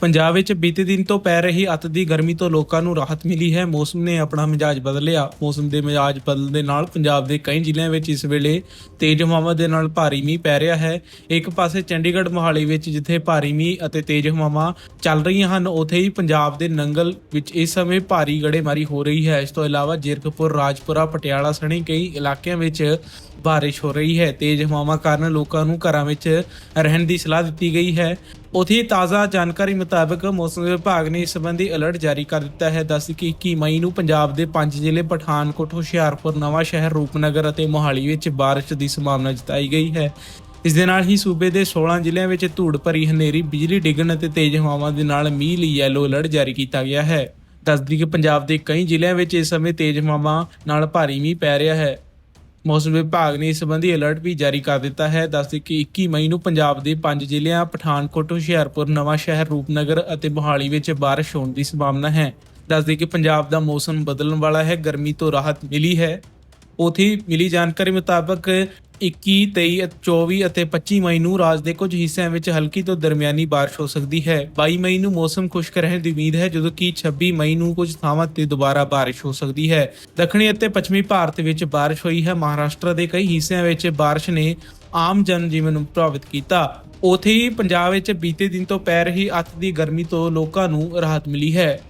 ਪੰਜਾਬ ਵਿੱਚ ਬੀਤੇ ਦਿਨ ਤੋਂ ਪੈ ਰਹੀ ਅਤ ਦੀ ਗਰਮੀ ਤੋਂ ਲੋਕਾਂ ਨੂੰ ਰਾਹਤ ਮਿਲੀ ਹੈ। ਮੌਸਮ ਨੇ ਆਪਣਾ ਮਿਜਾਜ ਬਦਲਿਆ। ਮੌਸਮ ਦੇ ਮਿਜਾਜ ਬਦਲਣ ਦੇ ਨਾਲ ਪੰਜਾਬ ਦੇ ਕਈ ਜ਼ਿਲ੍ਹਿਆਂ ਵਿੱਚ ਇਸ ਵੇਲੇ ਤੇਜ਼ ਹਵਾਵਾਂ ਦੇ ਨਾਲ ਭਾਰੀ ਮੀਂਹ ਪੈ ਰਿਹਾ ਹੈ। ਇੱਕ ਪਾਸੇ ਚੰਡੀਗੜ੍ਹ ਮੋਹਾਲੀ ਵਿੱਚ ਜਿੱਥੇ ਭਾਰੀ ਮੀਂਹ ਅਤੇ ਤੇਜ਼ ਹਵਾਵਾਂ ਚੱਲ ਰਹੀਆਂ ਹਨ, ਉੱਥੇ ਹੀ ਪੰਜਾਬ ਦੇ ਨੰਗਲ ਵਿੱਚ ਇਸ ਸਮੇਂ ਭਾਰੀ ਗੜੇਮਾਰੀ ਹੋ ਰਹੀ ਹੈ। ਇਸ ਤੋਂ ਇਲਾਵਾ ਜੀਰਕਪੁਰ, ਰਾਜਪੁਰਾ, ਪਟਿਆਲਾ ਸਣੇ ਕਈ ਇਲਾਕਿਆਂ ਵਿੱਚ ਬਾਰਿਸ਼ ਹੋ ਰਹੀ ਹੈ ਤੇਜ਼ ਹਵਾਵਾਂ ਕਾਰਨ ਲੋਕਾਂ ਨੂੰ ਘਰਾਂ ਵਿੱਚ ਰਹਿਣ ਦੀ ਸਲਾਹ ਦਿੱਤੀ ਗਈ ਹੈ ਉਥੇ ਤਾਜ਼ਾ ਜਾਣਕਾਰੀ ਮੁਤਾਬਕ ਮੌਸਮ ਵਿਭਾਗ ਨੇ ਇਸ ਸੰਬੰਧੀ ਅਲਰਟ ਜਾਰੀ ਕਰ ਦਿੱਤਾ ਹੈ ਦੱਸ ਕਿ 21 ਮਈ ਨੂੰ ਪੰਜਾਬ ਦੇ ਪੰਜ ਜ਼ਿਲ੍ਹੇ ਪਠਾਨਕੋਟ ਹੁਸ਼ਿਆਰਪੁਰ ਨਵਾਂ ਸ਼ਹਿਰ ਰੂਪਨਗਰ ਅਤੇ ਮੋਹਾਲੀ ਵਿੱਚ ਬਾਰਿਸ਼ ਦੀ ਸੰਭਾਵਨਾ ਜਤਾਈ ਗਈ ਹੈ ਇਸ ਦੇ ਨਾਲ ਹੀ ਸੂਬੇ ਦੇ 16 ਜ਼ਿਲ੍ਹਿਆਂ ਵਿੱਚ ਧੂੜ ਭਰੀ ਹਨੇਰੀ ਬਿਜਲੀ ਡਿੱਗਣ ਅਤੇ ਤੇਜ਼ ਹਵਾਵਾਂ ਦੇ ਨਾਲ ਮੀਂਹ ਲਈ ਯੈਲੋ ਅਲਰਟ ਜਾਰੀ ਕੀਤਾ ਗਿਆ ਹੈ ਦੱਸਦੀ ਕਿ ਪੰਜਾਬ ਦੇ ਕਈ ਜ਼ਿਲ੍ਹਿਆਂ ਵਿੱਚ ਇਸ ਸਮੇਂ ਤੇਜ਼ ਹਵਾਵਾਂ ਨਾਲ ਭਾਰੀ ਮੀਂਹ ਪੈ ਰਿਹਾ ਹੈ ਮੌਸਮ ਵਿਭਾਗ ਨੇ ਇਸ ਸੰਬੰਧੀ ਅਲਰਟ ਵੀ ਜਾਰੀ ਕਰ ਦਿੱਤਾ ਹੈ। ਦੱਸਦੇ ਕਿ 21 ਮਈ ਨੂੰ ਪੰਜਾਬ ਦੇ ਪੰਜ ਜ਼ਿਲ੍ਹਿਆਂ, ਪਠਾਨਕੋਟ ਹੁਸ਼ਿਆਰਪੁਰ, ਨਵਾਂਸ਼ਹਿਰ, ਰੂਪਨਗਰ ਅਤੇ ਮੋਹਾਲੀ ਵਿੱਚ ਬਾਰਿਸ਼ ਹੋਣ ਦੀ ਸੰਭਾਵਨਾ ਹੈ। ਦੱਸਦੇ ਕਿ ਪੰਜਾਬ ਦਾ ਮੌਸਮ ਬਦਲਣ ਵਾਲਾ ਹੈ। ਗਰਮੀ ਤੋਂ ਰਾਹਤ ਮਿਲੀ ਹੈ। ਉਥੇ ਮਿਲੀ ਜਾਣਕਾਰੀ ਮੁਤਾਬਕ 21, 23, 24 ਅਤੇ 25 ਮਈ ਨੂੰ ਰਾਜ ਦੇ ਕੁਝ ਹਿੱਸਿਆਂ ਵਿੱਚ ਹਲਕੀ ਤੋਂ ਦਰਮਿਆਨੀ ਬਾਰਿਸ਼ ਹੋ ਸਕਦੀ ਹੈ। 22 ਮਈ ਨੂੰ ਮੌਸਮ ਖੁਸ਼ਕ ਰਹਿਣ ਦੀ ਉਮੀਦ ਹੈ ਜਦੋਂ ਕਿ 26 ਮਈ ਨੂੰ ਕੁਝ ਥਾਵਾਂ ਤੇ ਦੁਬਾਰਾ ਬਾਰਿਸ਼ ਹੋ ਸਕਦੀ ਹੈ। ਦੱਖਣੀ ਅਤੇ ਪੱਛਮੀ ਭਾਰਤ ਵਿੱਚ ਬਾਰਿਸ਼ ਹੋਈ ਹੈ। ਮਹਾਰਾਸ਼ਟਰ ਦੇ ਕਈ ਹਿੱਸਿਆਂ ਵਿੱਚ ਬਾਰਿਸ਼ ਨੇ ਆਮ ਜਨ ਜੀਵਨ ਨੂੰ ਪ੍ਰਭਾਵਿਤ ਕੀਤਾ। ਉਥੇ ਹੀ ਪੰਜਾਬ ਵਿੱਚ ਬੀਤੇ ਦਿਨ ਤੋਂ ਪੈ ਰਹੀ ਅੱਤ ਦੀ ਗਰਮੀ ਤੋਂ ਲੋਕਾਂ ਨੂੰ ਰਾਹਤ ਮਿਲੀ ਹੈ।